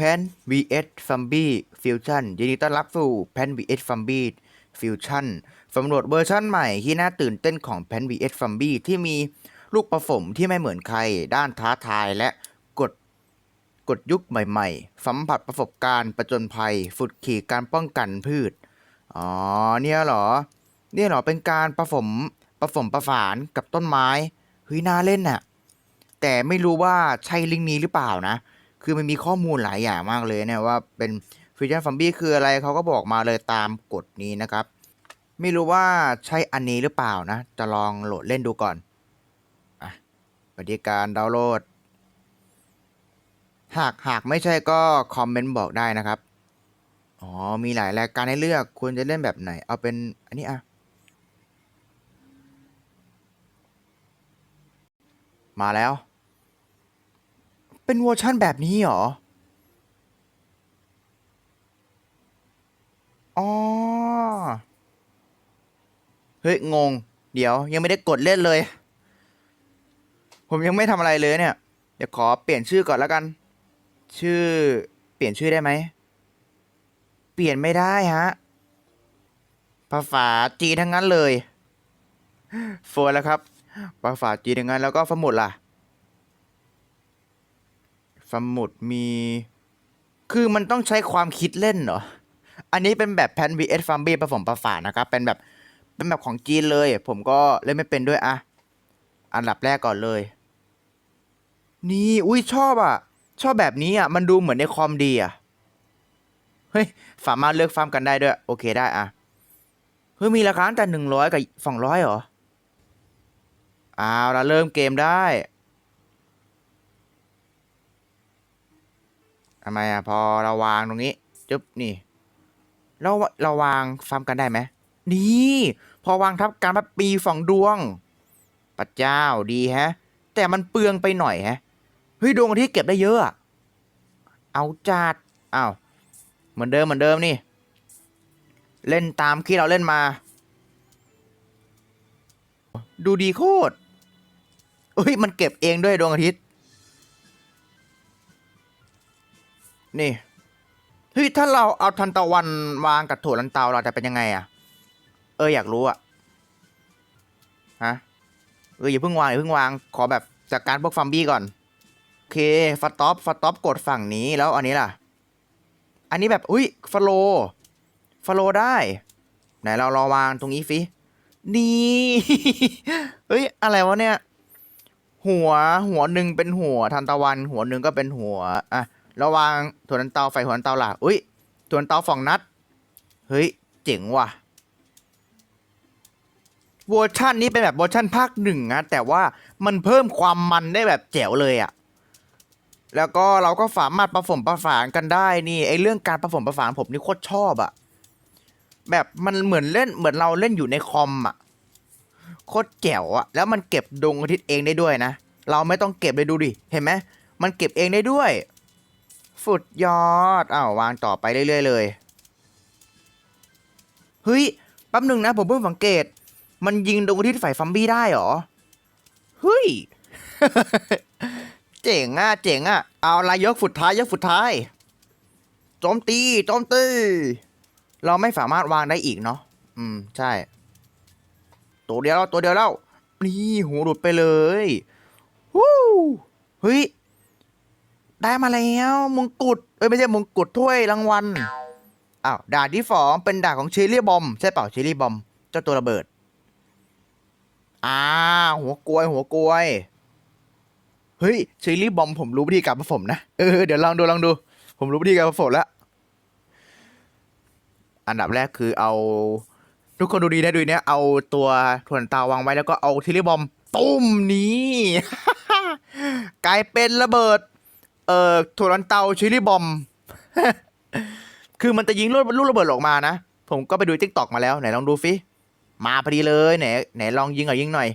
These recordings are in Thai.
p a n vs Zombie Fusion ยินดีต้อนรับสู่ p a n vs Zombie Fusion สำรวจเวอร์ชั่นใหม่ที่น่าตื่นเต้นของ p a n vs Zombie ที่มีลูกประสมที่ไม่เหมือนใคร ด้านท้าทายและกดกดยุคใหม่ๆ สัมผัสประสบการณ์ประจนภัย ฝึกขี่การป้องกันพืช อ๋อ เนี่ยเหรอ เนี่ยเหรอเป็นการผสมผสมประสานกับต้นไม้เฮ้ยน่าเล่นน่ะ แต่ไม่รู้ว่าใช่ลิงนี้หรือเปล่านะ คือมันมีข้อมูลหลายอย่างมากเลยเนี่ยว่าเป็นฟิวชั่นซัมบี้คืออะไรเขาก็บอกมาเลยตามกฎนี้นะครับ ไม่รู้ว่าใช่อันนี้หรือเปล่านะ จะลองโหลดเล่นดูก่อนอะวิการดาวน์โหลด หากหากไม่ใช่ก็คอมเมนต์บอกได้นะครับ อ๋อ มีหลายรายการให้เลือกควรจะเล่นแบบไหน เอาเป็นอันนี้อะมาแล้ว เป็นเวอร์ชั่นแบบนี้เหรอ อ๋อ เฮ้ย งง เดี๋ยวยังไม่ได้กดเล่นเลย ผมยังไม่ทำอะไรเลยเนี่ย เดี๋ยวขอเปลี่ยนชื่อก่อนแล้วกัน ชื่อ เปลี่ยนชื่อได้ไหม เปลี่ยนไม่ได้ฮะ ภาษาจีนทั้งนั้นเลย โฟนแล้วครับ ภาษาจีนทั้งนั้นแล้วก็สมุดล่ะ สมุดมี คือมันต้องใช้ความคิดเล่นเหรอ อันนี้เป็นแบบแพน vs ฟัมบี้ผสมประสานนะครับ เป็นแบบ เป็นแบบของจีนเลย ผมก็เล่นไม่เป็นด้วยอะอันดับแรกก่อนเลย นี่ อุ้ยชอบอะ ชอบแบบนี้อะ มันดูเหมือนในคอมดีอะ เฮ้ย สามารถเลือกฟาร์มกันได้ด้วย โอเคได้อะ เฮ้ย มีราคาตั้งแต่หนึ่งร้อยกับสองร้อยเหรอเอาละเริ่มเกมได้ ทำไมอะพอเราวางตรงนี้จึ๊บนี่เราเราวางฟาร์มกันได้ไหมนี่พอวางทับการพับปีสองดวงปัดเจ้าดีฮะ แต่มันเปลืองไปหน่อยฮะเฮ้ยดวงอาที่เก็บได้เยอะอะ เอาจัดอ้าวเหมือนเดิมเหมือนเดิมนี่ เล่นตามที่เราเล่นมา ดูดีโคตรเฮ้ยมันเก็บเองด้วยดวงอาทิตย์ นี่เฮ้ยถ้าเราเอาทันตะวันวางกับถั่วลันเตาเราจะเป็นยังไงอะเอออยากรู้อะฮะเอออย่าเพิ่งวางอย่าเพิ่งวางขอแบบจัดการพวกฟัมบี้ก่อนโอเคฟาต็อปฟาต็อปกดฝั่งนี้แล้วอันนี้ล่ะ อันนี้แบบอุ้ยฟโลฟโลได้ไหนเรารอวางตรงนี้ฟินี่เฮ้ยอะไรวะเนี่ย หัวหัวหนึ่งเป็นหัวทันตะวัน หัวหนึ่งก็เป็นหัวอะ ราวางถั่วลันเตาไฟหัวลันเตาล่ะอุ้ยถั่วลันเตาสองนัด เฮ้ย เจ๋งว่ะเวอร์ชันนี้เป็นแบบเวอร์ชันภาคหนึ่งนะแต่ว่ามันเพิ่มความมันได้แบบแจ๋วเลยอะแล้วก็เราก็สามารถประสมประสานกันได้นี่ไอเรื่องการประสมประสานผมนี่โคตรชอบอะแบบมันเหมือนเล่นเหมือนเราเล่นอยู่ในคอมอะโคตรแจ๋วอะแล้วมันเก็บดวงอาทิตย์เองได้ด้วยนะเราไม่ต้องเก็บเลยดูดิเห็นไหมมันเก็บเองได้ด้วย สุดยอดอ้าววางต่อไปเรื่อย ๆ เลย เฮ้ยแป๊บหนึ่งนะ ผมเพิ่งสังเกต มันยิงดวงอาทิตย์ฝ่ายฟัมบี้ได้เหรอ เฮ้ย เจ๋งอะ เจ๋งอะ เอาลายยกสุดท้ายยกสุดท้าย โจมตี โจมตี เราไม่สามารถวางได้อีกเนาะ อืม ใช่ ตัวเดียวแล้วตัวเดียวแล้ว นี่หูหลุดไปเลย วู้เฮ้ย ได้มาแล้วมงกุฎเอ้ยไม่ใช่มงกุฎถ้วยรางวัลอ้าวด่านที่สองเป็นด่านของเชอรี่บอมใช่เปล่าเชอรี่บอมเจ้าตัวระเบิด อ่า หัวกลวย หัวกลวย เฮ้ยเชอรี่บอมผมรู้วิธีการผสมนะเออเดี๋ยวลองดูลองดู ผมรู้วิธีการผสมแล้วอันดับแรกคือเอา ทุกคนดูดีนะดูเนี่ยเอาตัวถ่วนตาวางไว้แล้วก็เอาเชอรี่บอมตุ้มนี้ กลายเป็นระเบิด เอ่อถ่วนเตาชอรี่บอม คือมันจะยิงลูกลูกระเบิดออกมานะ ผมก็ไปดูทิกตอกมาแล้ว ไหนลองดูฟิมาพอดีเลยไหนไหนลองยิงหน่อยยิงหน่อย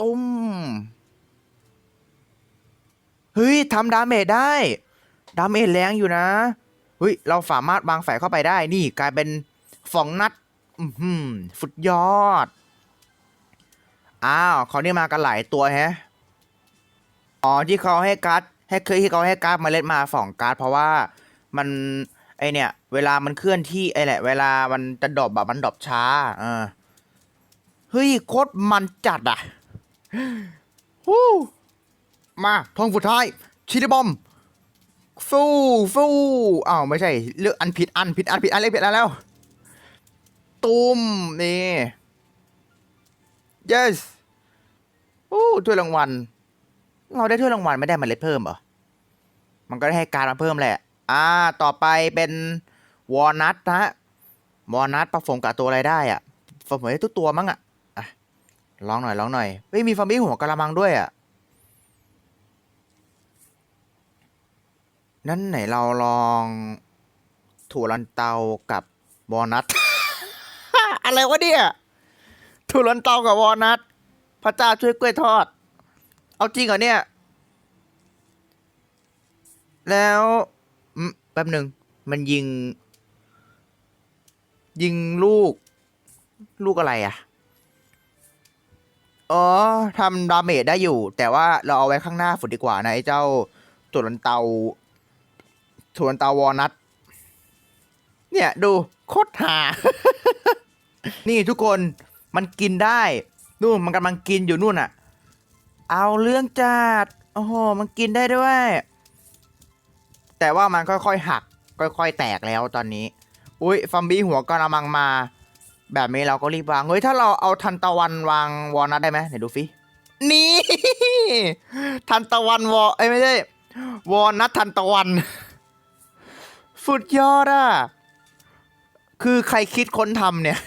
ตุ้ม เฮ้ยทำดาเมจได้ ดาเมจแรงอยู่นะ เฮ้ย เราสามารถวางแฝเข้าไปได้ นี่กลายเป็นสองนัด อือหือสุดยอด อ้าวเขานี่มากันหลายตัวแฮะ อ๋อ ที่เขาให้การ์ด ให้เคยที่เขาให้การ์ดเมาเล็ดมาสองการ์ดเพราะว่ามันไอเนี่ย เวลามันเคลื่อนที่ไอแหละ เวลามันจะดรอปแบบมันดรอปช้าเออเฮ้ยโคตรมันจัดอะฮู้มาทองสุดท้ายชิลิบอมฟูฟูอ้าวไม่ใช่เลือกอันผิดอันผิดอันผิดอันเล็กผิดอันแล้ว ตุ้มนี่ yes โอ้ถ้วยรางวัล เราได้ถ้วยรางวัลไม่ได้เมาเล็ดเพิ่มเหรอ มันก็ได้ให้การมาเพิ่มแหละ อ่า ต่อไปเป็นวอลนัทนะฮะวอลนัทผสมกับตัวอะไรได้อะผสมได้ทุกตัวมั้งอะอะลองหน่อยลองหน่อยเฮ้ยมีฟาร์มี่หัวกระมังด้วยอะนั่นไหนเราลองถั่วลันเตากับวอลนัท อะไรวะเนี่ยถั่วลันเตากับวอลนัทพระเจ้าช่วยกล้วยทอด เอาจริงเหรอเนี่ย แล้วอืมแป๊บหนึ่งมันยิง ยิงลูก ลูกอะไรอะ่ะ อ๋อทำดาเมจได้อยู่ แต่ว่าเราเอาไว้ข้างหน้าฝุดดีกว่านะไอ้เจ้าตัวลันเตาตัวลันเตาวอลนัทเนี่ยดูโคตรหา นี่ทุกคนมันกินได้ นู่นมันกำลังกินอยู่นู่นอะ เอาเรื่องจัด โอ้โห มันกินได้ด้วย แต่ว่ามันค่อยๆหัก ค่อยๆแตกแล้วตอนนี้ อุ้ยฟัมบี้หัวกระมังมา แบบนี้เราก็รีบวาง เฮ้ย ถ้าเราเอาทันตะวันวางวอลนัทได้ไหมไหนดูฟิ นี่ ทันตะวันวอเอ้ยไม่ใช่ วอลนัททันตะวัน สุดยอดอะ คือใครคิดค้นทำเนี่ย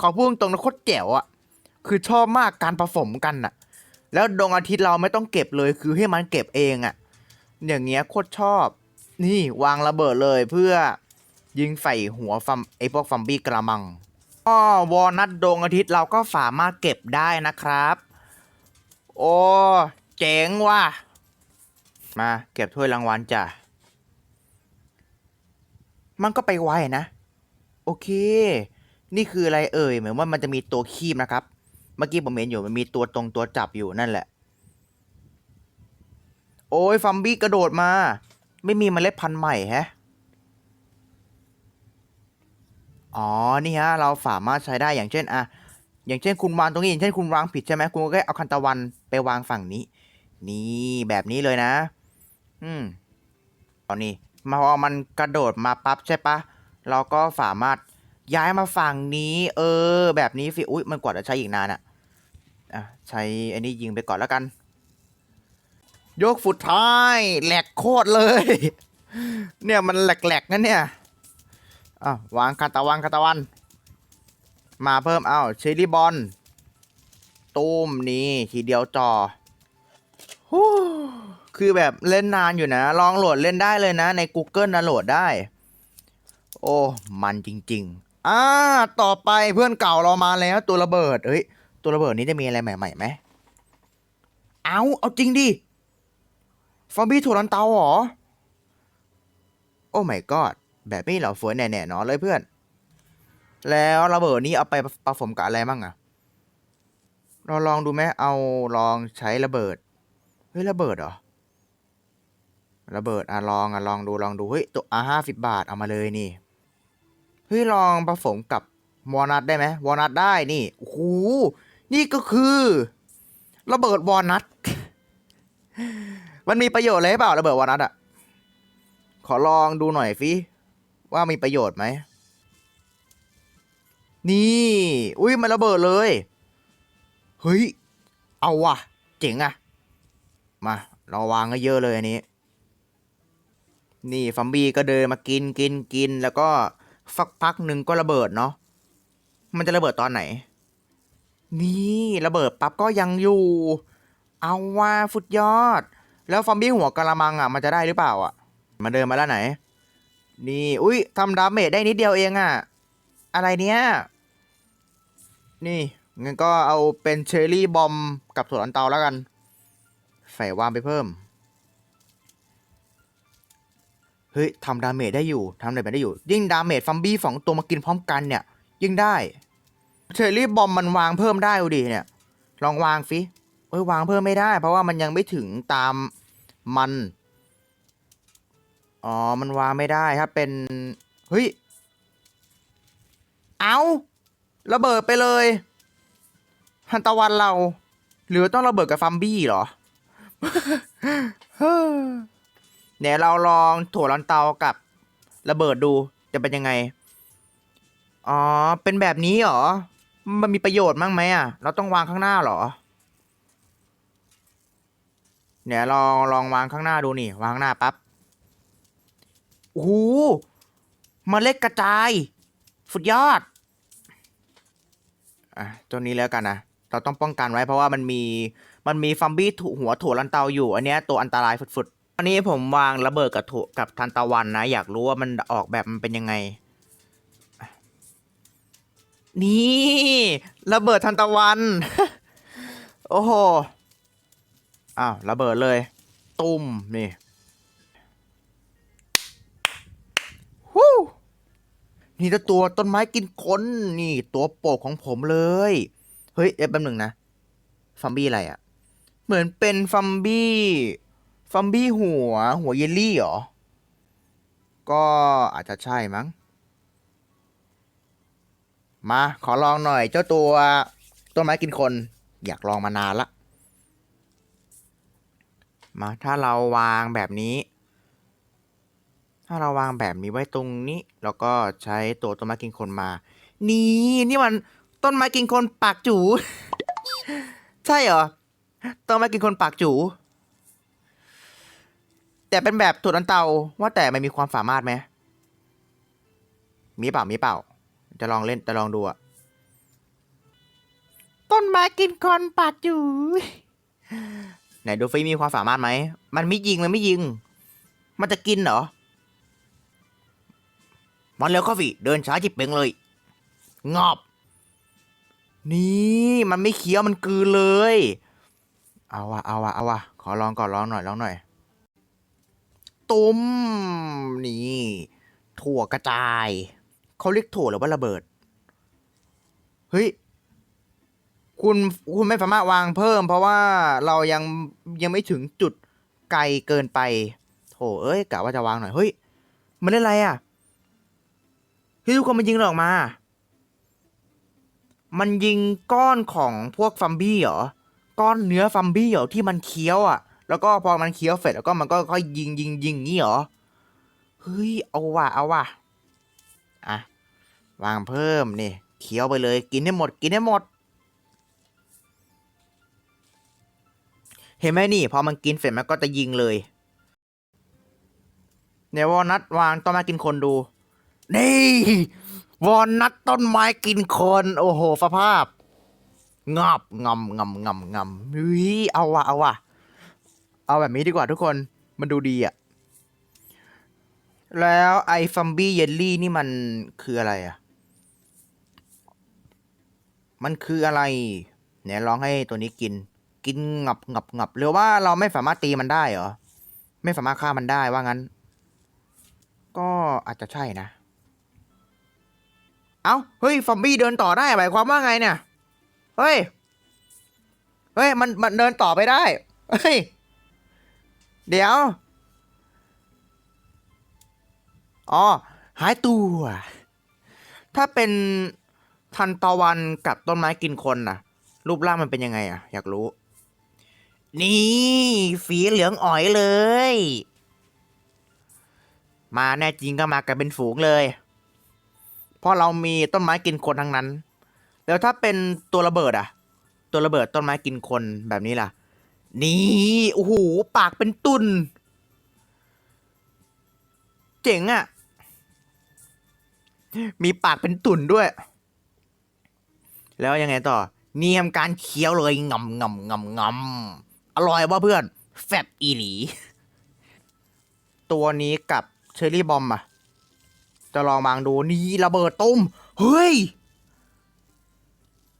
ขอพูดตรงนะโคตรแจ๋วอะ คือชอบมากการผสมกันอะ แล้วดวงอาทิตย์เราไม่ต้องเก็บเลยคือให้มันเก็บเองอะ่ะ อย่างเงี้ยโคตรชอบ นี่วางระเบิดเลยเพื่อยิงใส่หัวฟัมไอพวกฟัมบี้กระมังอ้อวอลนัทดวงอาทิตย์เราก็สามารถเก็บได้นะครับ โอ้เจ๋งว่ะ มาเก็บถ้วยรางวัลจ้ะ มันก็ไปไวนะ โอเค นี่คืออะไรเอ่ย เหมือนว่ามันจะมีตัวคีบนะครับ เมื่อกี้ผมเห็นอยู่มันมีตัวตรงตัวจับอยู่นั่นแหละ โอ้ยฟัมบี้กระโดดมา ไม่มีเมล็ดพันธุ์ใหม่แฮะ อ๋อ นี่ฮะ เราสามารถใช้ได้อย่างเช่นอะอย่างเช่นคุณวางตรงนี้ อย่างเช่นคุณวางผิดใช่ไหมคุณก็แค่เอาคันตะวันไปวางฝั่งนี้ นี่แบบนี้เลยนะ อืมตอนนี้มาพอมันกระโดดมาปั๊บใช่ปะเราก็สามารถ ย้ายมาฝั่งนี้ เออ แบบนี้สิอุ้ยมันกว่าจะใช้อีกนานอะอะใช้อันนี้ยิงไปก่อนแล้วกัน ยกสุดท้ายแหลกโคตรเลย เนี่ยมันแหลกๆนั่นเนี่ยอะวางคาตะวันคาตะวัน มาเพิ่มเอาเชอรี่บอลตูมนี่ทีเดียวจอฮู้คือแบบเล่นนานอยู่นะ ลองโหลดเล่นได้เลยนะ ใน Google นะโหลดได้ โอ้ มันจริง ๆ อ่า ต่อไปเพื่อนเก่าเรามาแล้วตัวระเบิด เอ้ย ตัวระเบิดนี้จะมีอะไรใหม่ๆไหม เอาเอาจริงดิ ฟอมบี้ถูรันเตาเหรอ โอ้ my god แบบนี้เหราเฟือแน่ๆเนอนเลยเพื่อน แล้วระเบิดนี้เอาไปผสมกับอะไรบ้างอะเราลองดูไหมเอาลองใช้ระเบิด เฮ้ยระเบิดเหรอ ระเบิดอะลองอะลองดูลองดู เฮ้ยตัวอะห้าสิบบาทเอามาเลยนี่ ฮ้ยลองผสมกับวอลนัทได้ไหมวอลนัทได้นี่โอ้โหนี่ก็คือระเบิดวอลนัทมันมีประโยชน์อะไรเปล่าระเบิดวอลนัทอะขอลองดูหน่อยฟิว่ามีประโยชน์ไหมนี่ อุ้ยมันระเบิดเลย เฮ้ย เอาว่ะ เจ๋งอะมา เราวางก็เยอะเลยอันนี้ นี่ฟัมบี้ก็เดินมากินกินกินแล้วก็ สักพักหนึ่งก็ระเบิดเนาะมันจะระเบิดตอนไหน นี่ระเบิดปั๊บก็ยังอยู่ เอาว่าฟุดยอด แล้วฟอมบี้หัวกะละมังอะมันจะได้หรือเปล่าอะมาเดินมาแล้วไหน นี่อุ้ยทำดาเมจได้นิดเดียวเองอะ อะไรเนี้ยนี่งั้นก็เอาเป็นเชอร์รี่บอมกับถั่วลันเตาแล้วกัน ใส่วางไปเพิ่ม เฮ้ยทำดาเมจได้อยู่ทำดาเมจได้อยู่ ยิ่งดาเมจฟัมบี้สองตัวมากินพร้อมกันเนี่ย ยิ่งได้เชอรี่บอมมันวางเพิ่มได้ดูดิเนี่ย ลองวางฟิเอ้ยวางเพิ่มไม่ได้ เพราะว่ามันยังไม่ถึงตามมัน อ๋อ มันวางไม่ได้ถ้าเป็น เฮ้ย เอาระเบิดไปเลยฮันตะวันเรา หรือต้องระเบิดกับฟัมบี้เหรอ เดี๋ยวเราลองถั่วลันเตากับระเบิดดูจะเป็นยังไง อ๋อ เป็นแบบนี้เหรอ มันมีประโยชน์มั้งไหมอะ เราต้องวางข้างหน้าเหรอ เนี่ยลองลองวางข้างหน้าดูนี่ วางหน้าปั๊บโอ้โหเล็ดกระจาย สุดยอด อะ ตัวนี้แล้วกันนะ เราต้องป้องกันไว้เพราะว่ามันมี มันมีฟัมบี้ถูหัวถั่วลันเตาอยู่ อันเนี้ยตัวอันตรายฝุดๆ อันนี้ผมวางระเบิดกับถกับทันตะวันนะ อยากรู้ว่ามันออกแบบมันเป็นยังไง นี่ระเบิดทันตะวัน โอ้โหอ้าวระเบิดเลย ตุ้มนี่ฮู้นี่ถ้าตัวต้นไม้กินคนนี่ ตัวโปรดของผมเลย เฮ้ยเดี๋ยวแป๊บหนึ่งนะ ฟัมบี้อะไรอะ่ะ เหมือนเป็นฟัมบี้ ฟัมบี้หัว หัวเยลลี่เหรอ ก็อาจจะใช่มั้ง มา ขอลองหน่อยเจ้าตัวต้นไม้กินคน อยากลองมานานละ มา ถ้าเราวางแบบนี้ ถ้าเราวางแบบนี้ไว้ตรงนี้ แล้วก็ใช้ตัวต้นไม้กินคนมา นี่ นี่มันต้นไม้กินคนปากจู ใช่เหรอ ต้นไม้กินคนปากจู แต่เป็นแบบถั่วลันเตาว่าแต่มันมีความสามารถไหมมีเปล่ามีเปล่า จะลองเล่นจะลองดูอะต้นไม้กินคอนปากจูไหนดูฟิมีความสามารถไหม มันไม่ยิง มันไม่ยิง มันจะกินเหรอ มันเร็วข้าฟิเดินช้าจิบเป่งเลย งอบ นี่มันไม่เคี้ยวมันกืนเลย เอาวะเอาวะเอาวะขอลองก่อนลองหน่อยลองหน่อย ตุ้มนี่ ถั่วกระจาย เขาเรียกถั่วหรือว่าระเบิด เฮ้ย คุณคุณไม่สามารถวางเพิ่ม เพราะว่าเรายังยังไม่ถึงจุดไกลเกินไปโถเอ้ยกะว่าจะวางหน่อยเฮ้ยมันเล่นอะไรอะเฮ้ยทุกคนมันยิงออกมา มันยิงก้อนของพวกฟัมบี้เหรอ ก้อนเนื้อฟัมบี้เหรอที่มันเคี้ยวอะ แล้วก็พอมันเคี้ยวเสร็จแล้วก็มันก็ค่อยยิงยิงยิงงี้หรอ เฮ้ย เอาว่ะ เอาว่ะ อะ วางเพิ่มนี่เคี้ยวไปเลย กินให้หมด กินให้หมด เห็นไหมนี่ พอมันกินเสร็จมันก็จะยิงเลยเดี๋ยววอลนัทวางต้นไม้กินคนดู นี่วอลนัทต้นไม้กินคน โอ้โหสภาพงอบงำงำงำงำเฮ้ยเอาว่ะเอาว่ะ เอาแบบนี้ดีกว่าทุกคน มันดูดีอะแล้วไอ้ฟัมบี้เยลลี่นี่มันคืออะไรอะมันคืออะไรเนี่ยลองให้ตัวนี้กิน กินงับงับงับหรือว่าเราไม่สามารถตีมันได้เหรอ ไม่สามารถฆ่ามันได้ว่างั้น ก็อาจจะใช่นะ เอ้า เฮ้ย ฟอมบี้เดินต่อได้หมายความว่าไงเนี่ย เฮ้ย เฮ้ย มันมันเดินต่อไปได้ เฮ้ย เดี๋ยว อ๋อ หายตัว ถ้าเป็นทันตะวันกับต้นไม้กินคนน่ะ รูปร่างมันเป็นยังไงอะ อยากรู้ นี่สีเหลืองอ๋อยเลย มาแน่จริงก็มากันเป็นฝูงเลย เพราะเรามีต้นไม้กินคนทั้งนั้น แล้วถ้าเป็นตัวระเบิดอะ ตัวระเบิดต้นไม้กินคนแบบนี้ล่ะ นี่โอ้โหปากเป็นตุน เจ๋งอะ่ะ มีปากเป็นตุ่นด้วย แล้วยังไงต่อ เนียมการเคี้ยวเลยงำงำงำงำอร่อยว่าเพื่อน แฟบอีหลี ตัวนี้กับเชอร์รี่บอมอะจะลองวางดูนี่ระเบิดตุ้ม เฮ้ย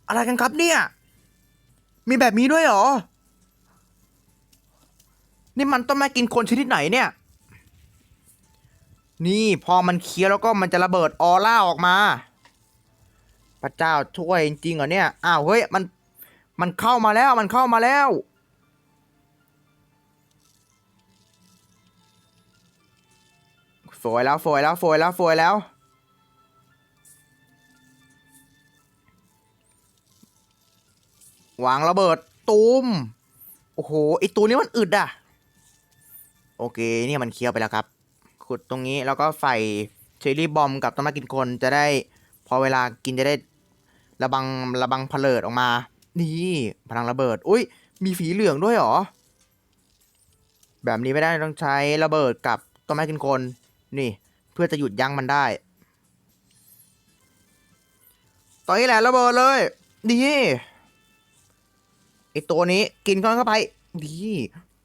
อะไรกันครับเนี่ย มีแบบนี้ด้วยเหรอ นี่มันต้นไม้กินคนชนิดไหนเนี่ย นี่พอมันเคี้ยวแล้วก็มันจะระเบิดออร่าออกมา พระเจ้าช่วยจริงเหรอเนี่ย อ้าวเฮ้ยมัน มันเข้ามาแล้วมันเข้ามาแล้ว สวยแล้วสวยแล้วสวยแล้วสวยแล้ววางระเบิดตูม โอ้โห ไอตัวนี้มันอึดอะ โอเคเนี่ยมันเคี้ยวไปแล้วครับ ขุดตรงนี้แล้วก็ใส่เชอรี่บอมกับต้นไม้กินคนจะได้ พอเวลากินจะได้ ระบังระบังเพลิดออกมา นี่พลังระเบิด อุ้ยมีฝีเหลืองด้วยหรอ แบบนี้ไม่ได้ต้องใช้ระเบิดกับต้นไม้กินคน นี่ เพื่อจะหยุดยั้งมันได้ ตอนนี้แหละระเบิดเลยดีไอตัวนี้กินก้อนเข้าไปดี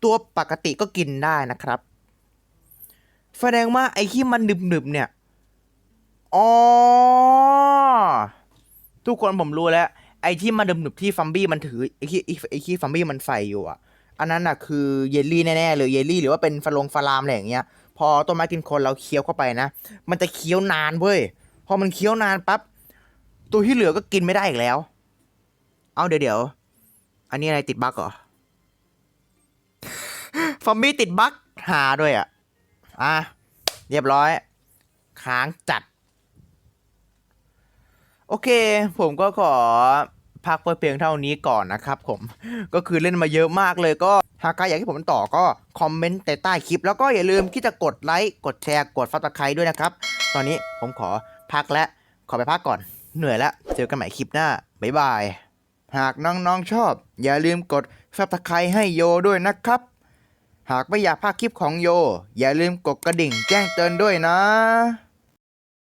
ตัวปกติก็กินได้นะครับ แสดงว่าไอ้ที่มันหนึบๆเนี่ย อ๋อ ทุกคนผมรู้แล้ว ไอ้ที่มันหนึบๆที่ฟัมบี้มันถือ ไอ้ที่ไอ้ไอ้ที่ฟัมบี้มันใส่อยู่อะ อันนั้นน่ะคือเยลลี่แน่ๆเลยเยลลี่หรือว่าเป็นฟลงฟลามอะไรอย่างเงี้ย พอต้นไม้กินคนเราเคี้ยวเข้าไปนะ มันจะเคี้ยวนานเว้ย พอมันเคี้ยวนานปั๊บ ตัวที่เหลือก็กินไม่ได้อีกแล้ว เอาเดี๋ยวเดี๋ยว อันนี้อะไรติดบั๊กเหรอ ฟอมบี้ติดบั๊กหาด้วยอะ อะ เรียบร้อย ค้างจัด โอเค ผมก็ขอพักไว้เพียงเท่านี้ก่อนนะครับผม ก็คือเล่นมาเยอะมากเลยก็หากใครอยากให้ผมต่อก็คอมเมนต์ใต้คลิป แล้วก็อย่าลืมที่จะกดไลค์ กดแชร์ กดฟัตตะไคร้ด้วยนะครับ ตอนนี้ผมขอพักและ ขอไปพักก่อน เหนื่อยแล้ว เจอกันใหม่คลิปหน้า บ๊ายบาย หากน้องๆชอบ อย่าลืมกด ซับสไครให้โยด้วยนะครับ หากไม่อยากพลาดคลิปของโย อย่าลืมกดกระดิ่งแจ้งเตือนด้วยนะ